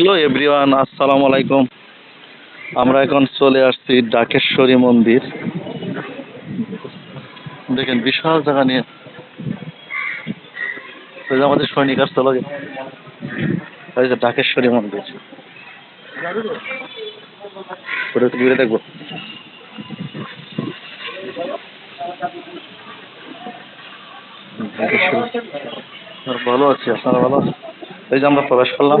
Hello everyone, আসসালামু আলাইকুম। আমরা এখন চলে আসছি ডাকেশ্বরী মন্দির। দেখেন, বিশাল জায়গা নিয়ে। আমাদের সৈনিক আসতে লাগে। ডাকেশ্বরী মন্দির। দেখব। ভালো আছি, আপনারা ভালো এই যে আমরা প্রবেশ করলাম।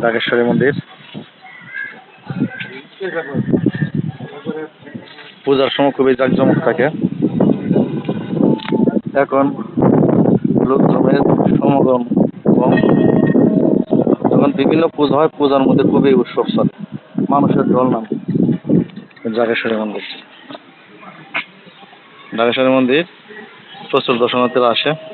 ডাকেশ্বরী। মন্দির। পূজার সময় খুবই জাঁকজমক থাকে। এখন লোকজনের সমাগম কম। যখন বিভিন্ন পূজা হয়, পূজার মধ্যে খুবই উৎসব চলে। মানুষের ঢল নাম। জাগেশ্বরী মন্দির। জাগেশ্বরী মন্দির প্রচুর দর্শনার্থীরা আসে।